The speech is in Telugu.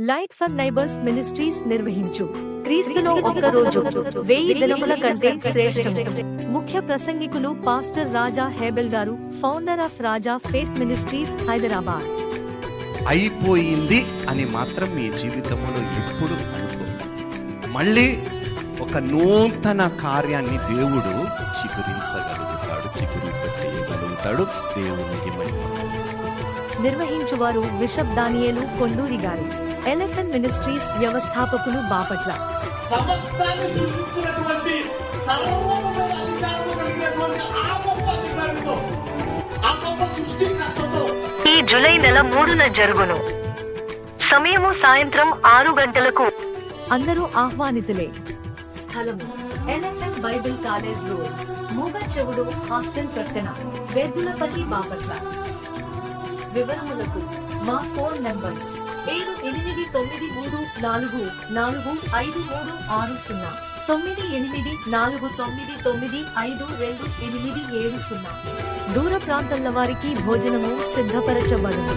లైట్ ఫర్ నైబర్స్ మినిస్ట్రీస్ నిర్వహించు. క్రీస్తులో ఒక్క రోజు వెయ్యి దినముల కంటే శ్రేష్టం. ముఖ్య ప్రసంగికులు పాస్టర్ రాజా హేబెల్ గారు founder of Raja faith ministries Hyderabad. అయిపోయింది అని మాత్రం మీ జీవితంలో ఎప్పుడు అనుకో. మళ్ళీ ఒక నూతన కార్యాన్ని దేవుడు చిగురించగలుగుతాడు చిగురింప చేయగలుగుతాడు దేవునికి మహిమ నిర్వహించువారు బిషప్ దానియేలు కొండూరి గారు. ఎల్ఎఫ్ఎన్ మినిస్ట్రీస్ వ్యవస్థాపకులు బాపట్ల. ఈ జూలై నెల మూడున జరుగును. సమయము సాయంత్రం ఆరు గంటలకు. అందరూ ఆహ్వానితులే. స్థలము ఎల్ఎఫ్ఎం బైబిల్ కాలేజ్ రోడ్. మూగ చెవుడు హాస్టల్ ప్రక్కన. వేదులపల్లి బాపట్ల. వివరములకు మా ఫోన్ నంబర్స్ ఏడు ఎనిమిది తొమ్మిది మూడు నాలుగు నాలుగు ఐదు మూడు ఆరు సున్నా తొమ్మిది ఎనిమిది నాలుగు తొమ్మిది తొమ్మిది ఐదు రెండు ఎనిమిది ఏడు సున్నా. దూర ప్రాంతాల వారికి భోజనము సిద్ధపరచబడును.